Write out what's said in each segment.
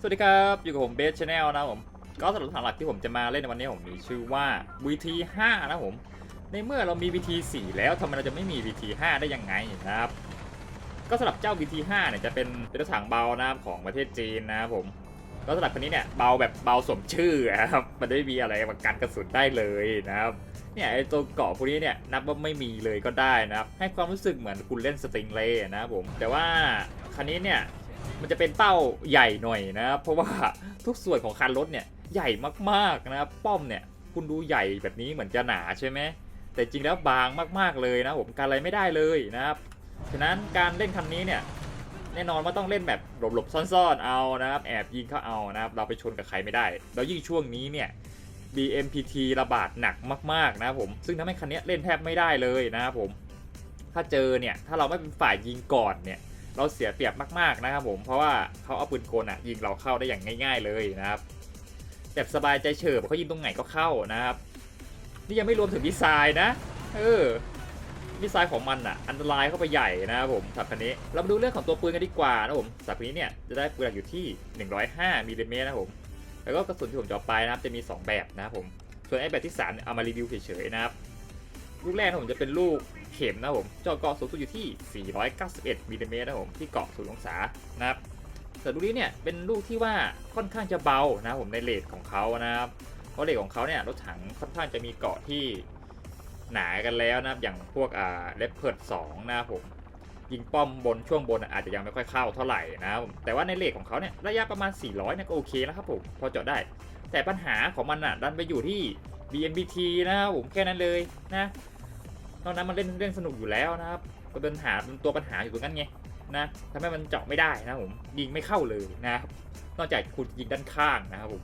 สวัสดีครับ อยู่กับผมเบสชาแนลนะผม ก็สำหรับทางหลักที่ผมจะมาเล่นในวันนี้ผมมีชื่อว่า VT 5นะผม ในเมื่อเรามี VT 4แล้วทำไมเราจะไม่มี VT 5ได้ยังไงนะครับ ก็สำหรับเจ้า VT 5เนี่ยจะเป็นเป็นรถถังเบานะของประเทศจีนนะครับผมก็สำหรับคันนี้เนี่ยเบาแบบเบาสมชื่อครับ มันไม่มีอะไรมากันกระสุนได้เลยนะครับ เนี่ยไอตัวเกาะพวกนี้เนี่ยนับว่าไม่มีเลยก็ได้นะครับ ให้ความรู้สึกเหมือนคุณเล่นสติงเลยนะครับผม แต่ว่าคันนี้เนี่ย มันจะเป็นเป้าใหญ่หน่อยนะครับเพราะว่าทุกส่วนของคันรถเนี่ยใหญ่มากๆนะครับป้อมเนี่ยคุณดูใหญ่แบบนี้เหมือนจะหนาใช่ไหมแต่จริงแล้วบางมากๆเลยนะผมการอะไรไม่ได้เลยนะครับฉะนั้นการเล่นคันนี้เนี่ยแน่นอนว่าต้องเล่นแบบหลบๆซ่อนๆเอานะครับแอบยิงเขาเอานะครับเราไปชนกับใครไม่ได้ แล้วยิ่งช่วงนี้เนี่ย BMPT ระบาดหนักมากๆนะครับผมซึ่งทำให้คันนี้เล่นแทบไม่ได้เลยนะครับผมถ้าเจอเนี่ยถ้าเราไม่เป็นฝ่ายยิงก่อนเนี่ย เราเสียเปรียบมากๆนะครับผมเพราะว่าเขาเอาปืนกลอะยิงเราเข้าได้อย่างง่าย ๆเลยนะครับแบบสบายใจเฉิบเขายิงตรงไหนก็เข้านะครับ นี่ยังไม่รวมถึงดีไซน์นะ เออดีไซน์ของมันอะ อันตรายเข้าไปใหญ่นะครับผมสับคันนี้ เรามาดูเรื่องของตัวปืนกันดีกว่านะครับผมสับคันนี้เนี่ยจะได้ปืนหลักอยู่ที่ 105มิลลิเมตรนะครับผมแล้วก็กระสุนที่ผมจะเอไปนะครับจะมี 2 แบบนะครับผมส่วนไอ้แบบที่3เนี่ยเอามารีวิวเฉยๆนะครับลูกแรกผมจะเป็นลูก เข็มนะผมเจาะเกาะสูงสุดอยู่ที่ 491มิลลิเมตรนะผมที่เกาะศูนย์องศานะครับส่วนลูกนี้เนี่ยเป็นลูกที่ว่าค่อนข้างจะเบานะผมในเลทของเขานะครับเพราะเลทของเขาเนี่ยรถถังค่อนข้างจะมีเกาะที่หนากันแล้วนะครับอย่างพวกอ่าเลปเพิร์ดสองนะผมยิงป้อมบนช่วงบนอาจจะยังไม่ค่อยเข้าเท่าไหร่นะครับแต่ว่าในเลทของเขาเนี่ยระยะประมาณ 400เนี่ยก็โอเคแล้วครับผมพอเจาะได้ แต่ปัญหาของมันอะดันไปอยู่ที่ BMBT นะครับผมแค่นั้นเลยนะ ตอนนั้นมันเล่นเล่นสนุกอยู่แล้วนะครับปัญหาตัวปัญหาอยู่ตรงนั้นไงนะทำให้มันเจาะไม่ได้นะผมยิงไม่เข้าเลยนะครับนอกจากคุณยิงด้านข้างนะครับผม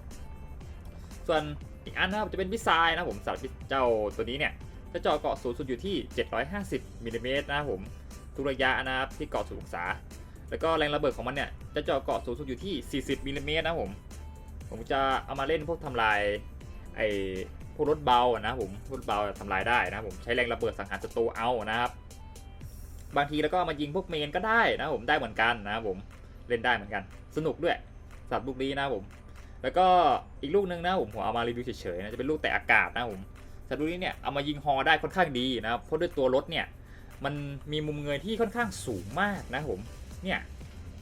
ส่วนอีกอันนะครับจะเป็นวิซายนะผมสำหรับเจ้าตัวนี้เนี่ยจะเจาะเกาะสูงสุดอยู่ที่ 750มิลลิเมตรนะครับผมทุกระยะนะครับที่เกาะสูงองศาแล้วก็แรงระเบิดของมันเนี่ยจะเจาะเกาะสูงสุดอยู่ที่ 40มิลลิเมตรนะผมผมจะเอามาเล่นพวกทำลายไอ พวกรถเบาอะนะผมรถเบาทำลายได้นะผมใช้แรงระเบิดสังหารศัตรูเอานะครับ บางทีแล้วก็มายิงพวกเมนก็ได้นะผมได้เหมือนกันนะผมเล่นได้เหมือนกัน สนุกด้วยสำหรับลูกนี้นะผม แล้วก็อีกลูกหนึงนะผมผมเอามารีวิวเฉยๆนะจะเป็นลูกแต่อากาศนะผมสำหรับลูกนี้เนี่ยเอามายิงฮอได้ค่อนข้างดีนะครับเพราะด้วยตัวรถเนี่ยมันมีมุมเงยที่ค่อนข้างสูงมากนะผมเนี่ย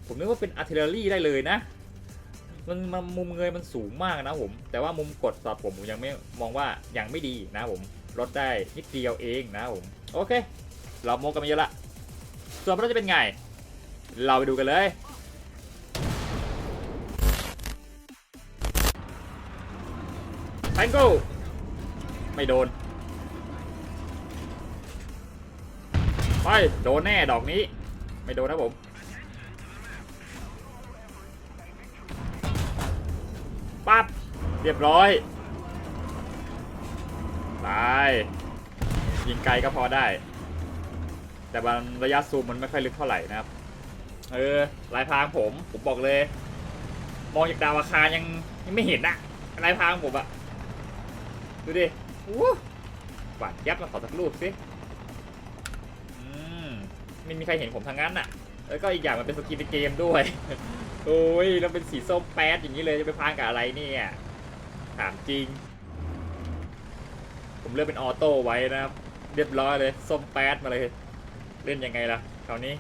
ผมนึกว่าเป็นอาร์เทอรี่ได้เลยนะ มันมันมุมเงยมันสูงมากนะผม แต่ว่ามุมกดสำหรับผมผมยังไม่มองว่ายังไม่ดีนะผมลดได้นิดเดียวเองนะผม โอเค เราโมกันมาเยอะละ ส่วนมันจะเป็นไง เราไปดูกันเลยแทงโก้ไม่โดน ไป โดนแน่ดอกนี้ ไม่โดนนะผม ปั๊บ เรียบร้อย ตาย ยิงไกลก็พอได้ แต่บางระยะซูมมันไม่ค่อยลึกเท่าไหร่นะครับ เออลายพรางผม ผมบอกเลย มองจากดาวอาคารยังยังไม่เห็นนะลายพรางผมอะดูดิอู้หวานยับมาขอสักรูปสิอืมไม่มีใครเห็นผมทางนั้นน่ะแล้วก็อีกอย่างมันเป็นสกินในเกมด้วย โอ้ยแล้วเป็นสีส้มแป๊ดอย่างนี้เลยจะไปพางกับอะไรเนี่ยถามจริง ผมเลือกเป็นออโต้ไว้นะครับ เรียบร้อยเลยส้มแป๊ดมาเลย เล่นยังไงล่ะคราวนี้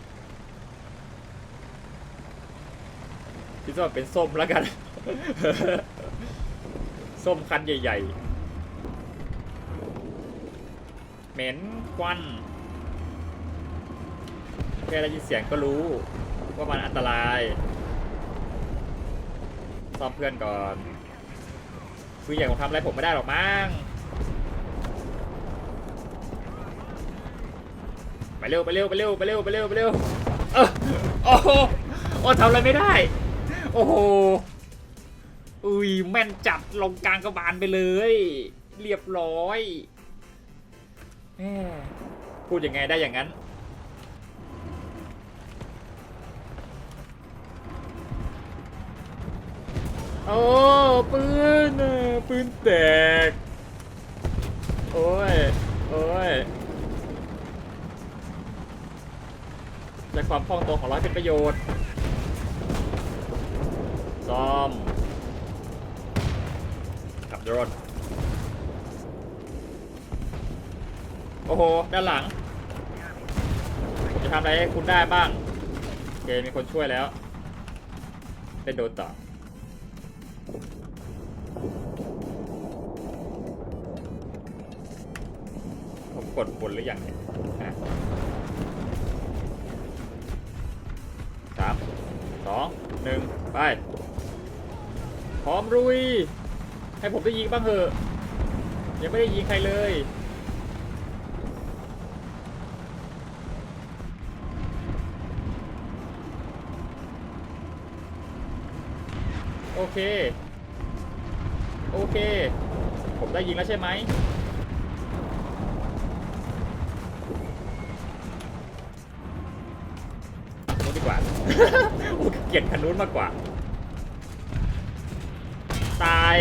คิดว่าเป็นส้มแล้วกัน ส้มคันใหญ่ๆ เหม็นควันแค่ได้ยินเสียงก็รู้ว่ามันอันตราย ซ่อมเพื่อนก่อนคืออย่างผมทำอะไรผมไม่ได้หรอกมั้งไปเร็วไปเร็วไปเร็วไปเร็วไปเร็วไปเร็วเออโอ้โหโอ้ทำอะไรไม่ได้ โอ้โหอุ้ยแม่นจัดลงกลางกระบาลไปเลย เรียบร้อยแหมพูดยังไงได้อย่างนั้น โอ้ปืนนะปืนแตก โอ้ย โอ้ยจากความคล่องตัวของร้อยเป็นประโยชน์ ซ่อมขับรถโอ้โห ด้านหลัง ผมจะทำอะไรให้คุณได้บ้าง โอเค มีคนช่วยแล้ว เป็นโดนต่อ กดบนหรือยังเนี่ยสามสองหนึ่งไป พร้อมรุย ให้ผมได้ยิงบ้างเถอะ ยังไม่ได้ยิงใครเลยโอเค โอเค ผมได้ยิงแล้วใช่ไหม เกลียดคันนู้นมากกว่า ตาย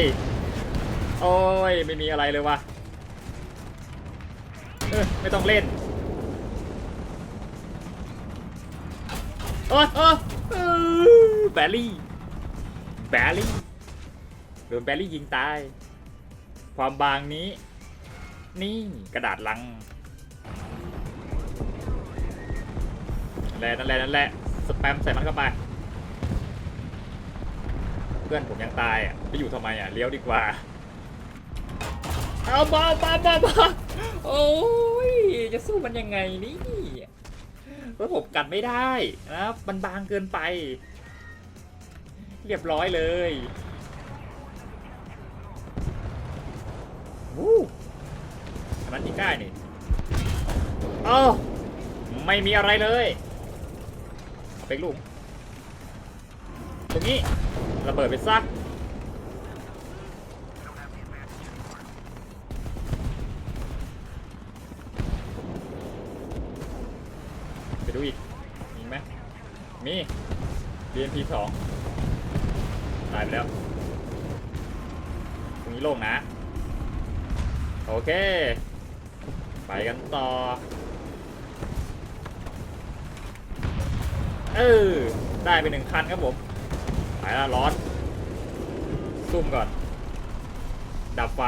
โอ้ย ไม่มีอะไรเลยวะเออไม่ต้องเล่นโอ้ยโอ้แบลลี่ แบลลี่ โดนแบลลี่ยิงตาย ความบางนี้ นี่กระดาษลังแหละนั่นแหละนั่นแหละ สแปมใส่มันเข้าไป เพื่อนผมยังตายอะไปอยู่ทำไมอะเลี้ยวดีกว่า เอาบ้าบ้าบ้าบ้าโอ้ยจะสู้มันยังไงนี่รถผมกันไม่ได้นะครับมันบางเกินไป เรียบร้อยเลยวู้อันนั้ได้นี่เอ้ไม่มีอะไรเลย เอาไปลูก ตรงนี้ระเบิดไปซักไปดูอีก มีไหมมี BMP สองตายไปแล้ว ตรงนี้โล่งนะ โอเค ไปกันต่อ เออ ได้ไปหนึ่งคันครับผมไปแล้วร้อนซุ่มก่อน ดับไฟ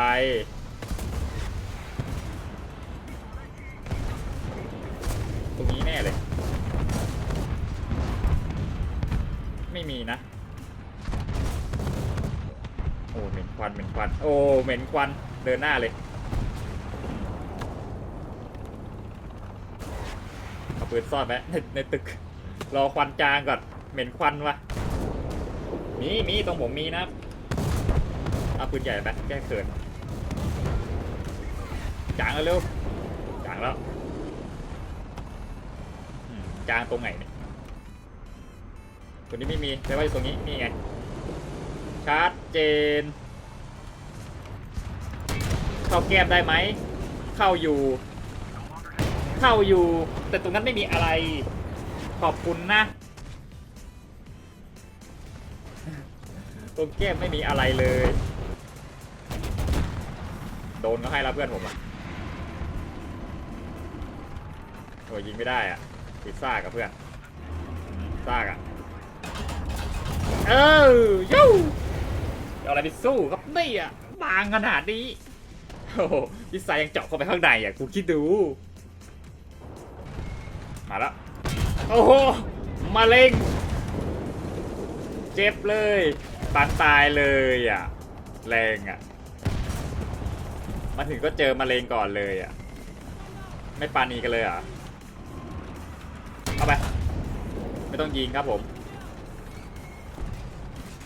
ตรงนี้แน่เลย ไม่มีนะ โอ้เหม็นควันเหม็นควัน โอ้เหม็นควัน เดินหน้าเลยเอาปืนซ่อนไว้ในในตึก รอควันจางก่อน เหม็นควันวะมีมีตรงผมมีนะเอาปืนใหญ่ไปแก้เขินจางแล้วเร็วจางแล้วจางตรงไหนเนี่ยตัวนี้ไม่มีแต่ว่าอยู่ตรงนี้นี่ไงชัดเจน เข้าแก้มได้ไหม เข้าอยู่ เข้าอยู่ แต่ตรงนั้นไม่มีอะไร ขอบคุณนะตรงแก้มไม่มีอะไรเลย โดนก็ให้แล้วเพื่อนผมอะโอ้ยยิงไม่ได้อะติดซากกับเพื่อนซากอะเออยูเอาอะไรไปสู้ครับนี่อะบางขนาดนี้โอ้โหพิซซ่ายังเจาะเข้าไปข้างในอะกูคิดดู มาแล้ว โอ้โหมาเล็งเจ็บเลยปานตายเลยอะ แรงอะ มาถึงก็เจอมะเร็งก่อนเลยอะ ไม่ปานีกันเลยอะเอาไป ไม่ต้องยิงครับผม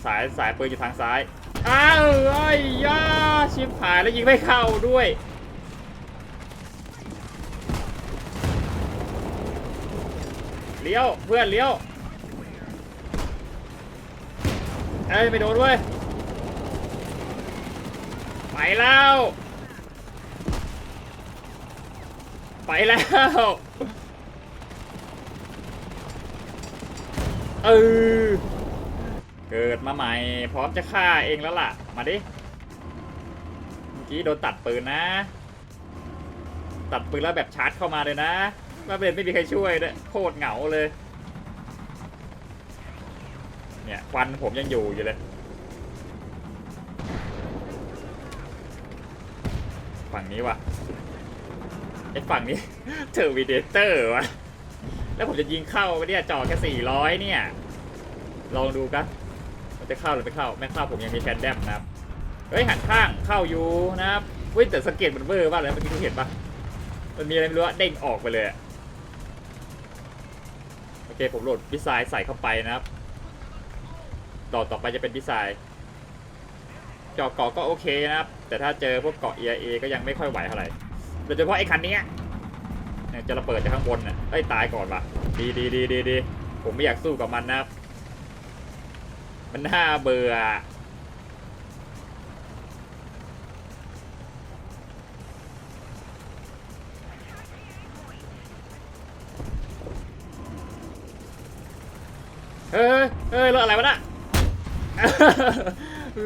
สายสายปืนอยู่ทางซ้าย อ้าวไอ้ยาชิบหายแล้วยิงไม่เข้าด้วย เลี้ยว เพื่อนเลี้ยว เอ้ยไม่โดนเว้ย ไปแล้ว ไปแล้ว เออ เกิดมาใหม่ พร้อมจะฆ่าเองแล้วล่ะ มาดิ เมื่อกี้โดนตัดปืนนะ ตัดปืนแล้วแบบชาร์จเข้ามาเลยนะ ว่าเป็นไม่มีใครช่วยด้วยโคตรเหงาเลย เนี่ยควันผมยังอยู่อยู่เลย ฝั่งนี้วะไอ้ฝั่งนี้เทอร์วิเดเตอร์วะแล้วผมจะยิงเข้าไปเนี่ยจ่อแค่ 400 เนี่ย ลองดูกันมันจะเข้าหรือไม่เข้า ไม่เข้าผมยังมีแคนแดมนะครับ เฮ้ยหันข้างเข้าอยู่นะครับเฮ้ยแต่สังเกตมันเบอร์บ้างเลยเมื่อกี้คุณเห็นปะมันมีอะไรไม่รู้อะเด้งออกไปเลยอะ เคผมโหลดดีไซน์ใส่เข้าไปนะครับ ต่อต่อไปจะเป็นดีไซน์เจาะเกาะก็โอเคนะครับ แต่ถ้าเจอพวกเกาะเอเอก็ยังไม่ค่อยไหวเท่าไหร่โดยเฉพาะไอ้คันนี้จะระเบิดจากข้างบนน่ะได้ตายก่อนว่ะดีดีดีดีดีผมไม่อยากสู้กับมันนะครับ มันน่าเบื่อ เฮ้ยรถอะไรวะน่ะ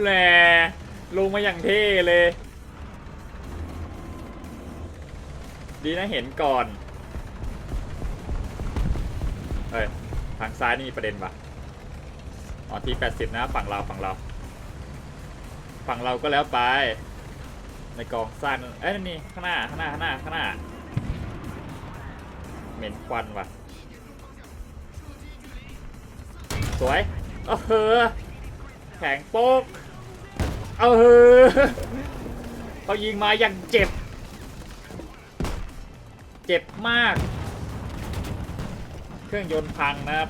แหลลงมาอย่างเท่เลย ดีนะเห็นก่อน เฮ้ย ทางซ้ายนี่มีประเด็นปะอ๋อที่80นะฝั่งเราฝั่งเรา ฝั่งเราก็แล้วไป ในกองสร้างนั่นเอ้ยนี่ข้างหน้าข้างหน้าข้างหน้าข้างหน้า เหม็นควันว่ะ สวย เออเฮอแข็งโป๊ก เออเฮอเขายิงมาอย่างเจ็บ เจ็บมาก เครื่องยนต์พังนะครับ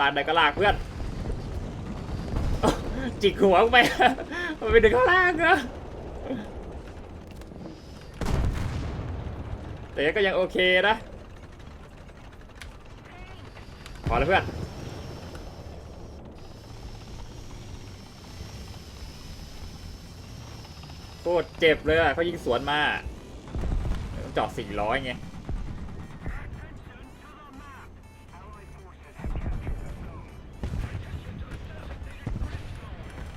ลากใดก็ลากเพื่อนอจิกหัวไปมันไปดึงข้างล่างนะแต่ก็ยังโอเคนะ พ อแล้วเพื่อนโคตรเจ็บเลยอะเขายิงสวนมาจอด400ไง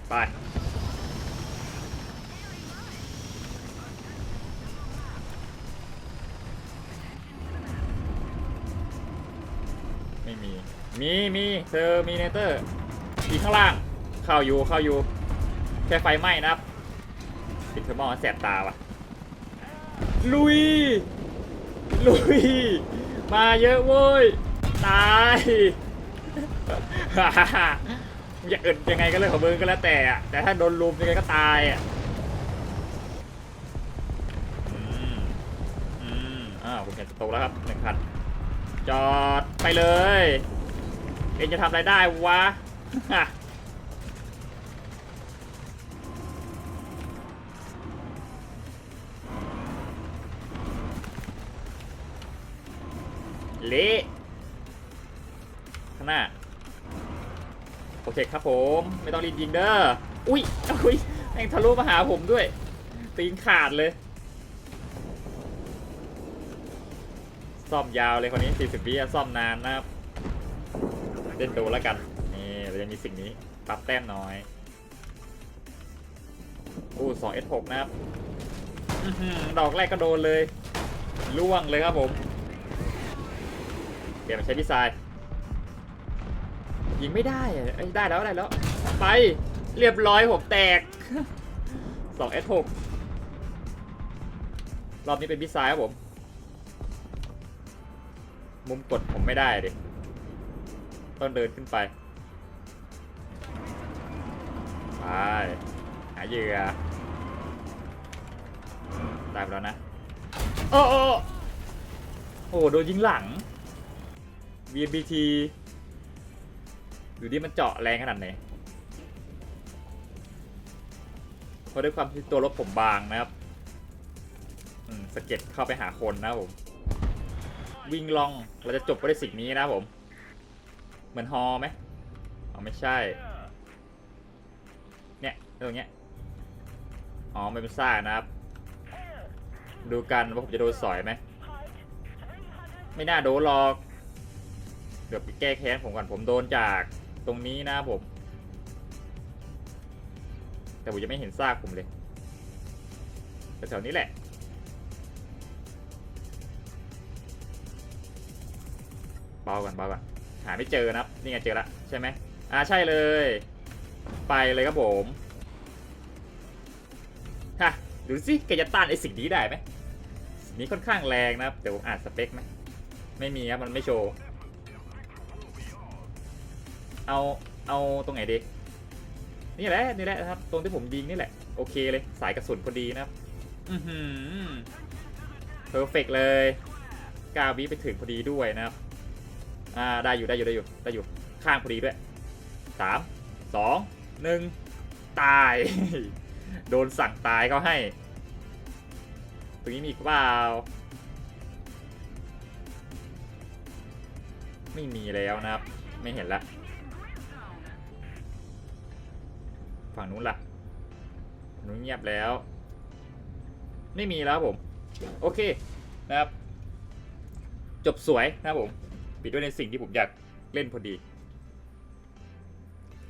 ไป มีมีมีเธอมีเนเตอร์อีกข้างล่าง เข้าอยู่เข้าอยู่แค่ไฟไหม้นะครับปิดเทอร์โมอลแสบตาว่ะ ลุย ลุย มาเยอะเว้ย ตายอย่าอึดยังไงก็เรื่องของมึงก็แล้วแต่อะแต่ถ้าโดนลุมยังไงก็ตายอะอืมอืมอ้าวผมเห็นโตกแล้วครับหนึ่งคันจอดไปเลย เองจะทำอะไรได้วะเละข้างหน้า โอเคครับผม ไม่ต้องรีบยิงเด้อ อุ้ย อุ้ยแม่งทะลุมาหาผมด้วย ตีนขาดเลยซ่อมยาวเลยคนนี้ 40วิอะซ่อมนานนะครับ เล่นดูแล้วกัน นี่เราจะมีสิ่งนี้ปรับแต้มน้อยอู้2 S6 นะครับดอกแรกก็โดนเลย ล่วงเลยครับผมเดี๋ยวมาใช้ดีไซน์ยิงไม่ได้อะเอ้ได้แล้วได้แล้ว ไปเรียบร้อยผมแตก2 S6 รอบนี้เป็นดีไซน์ครับผม มุมกดผมไม่ได้ดิ ต้องเดินขึ้นไปไปหาเหยื่อตายไปแล้วนะโอ้โอ้โอ้โหโดนยิงหลัง VBT ดูดิมันเจาะแรงขนาดไหนเพราะด้วยความที่ตัวรถผมบางนะครับสเก็ดเข้าไปหาคนนะผมวิ่งลองเราจะจบก็ได้สิ่งนี้นะผม เหมือนฮอไหมอ๋อไม่ใช่ เนี่ยตรงเนี้ย อ๋อไม่เป็นซ่ากนะครับ ดูกันว่าผมจะโดนสอยไหม ไม่น่าโดนหรอก เดี๋ยวไปแก้แค้นผมก่อนผมโดนจากตรงนี้นะผม แต่ผมยังไม่เห็นซากผมเลยแถวๆนี้แหละเบาก่อนเบาก่อน หาไม่เจอนะครับนี่ไงเจอละใช่ไหมอ่าใช่เลย ไปเลยครับผมฮะดูสิแกจะต้านไอ้สิ่งนี้ได้ไหมสิ่งนี้ค่อนข้างแรงนะครับเดี๋ยวผมอ่านสเปคไหมไม่มีครับมันไม่โชว์เอาเอาตรงไหนดีนี่แหละนี่แหละครับ ตรงที่ผมยิงนี่แหละโอเคเลยสายกระสุนพอดีนะครับอือหือเพอร์เฟกเลยกาวิไปถึงพอดีด้วยนะครับ อ่าได้อยู่ได้อยู่ได้อยู่ได้อยู่ข้างพอดีด้วยสามสองหนึ่งตาย โดนสั่งตายเขาให้ ตรงนี้มีอีกเปล่าไม่มีแล้วนะครับ ไม่เห็นละฝั่งนู้นล่ะฝั่งนู้นเงียบแล้ว ไม่มีแล้วผม โอเคนะครับ จบสวยนะครับผม ปิดด้วยในสิ่งที่ผมอยากเล่นพอดี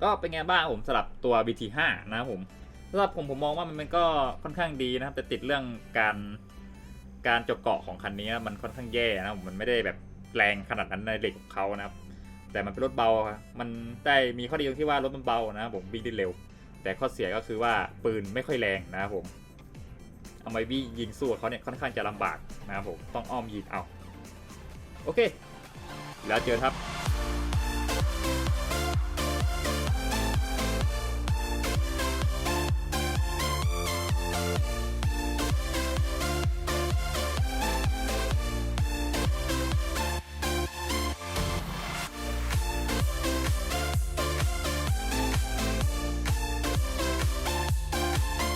ก็เป็นไงบ้างผมสำหรับตัว BT5 นะครับผมสำหรับผมผมมองว่ามันก็ค่อนข้างดีนะครับแต่ติดเรื่องการการจาะเกาะของคันนี้มันค่อนข้างแย่นะผมมันไม่ได้แบบแรงขนาดนั้นในเหล็กของเขานะครับ แต่มันเป็นรถเบาครับมันได้มีข้อดีตรงที่ว่ารถมันเบานะผมวิ่งได้เร็ว แต่ข้อเสียก็คือว่าปืนไม่ค่อยแรงนะครับผม เอาไว้วิ่งยิงสู้เขาเนี่ยค่อนข้างจะลำบากนะครับผม ต้องอ้อมยิงเอา โอเค แล้วเจอครับ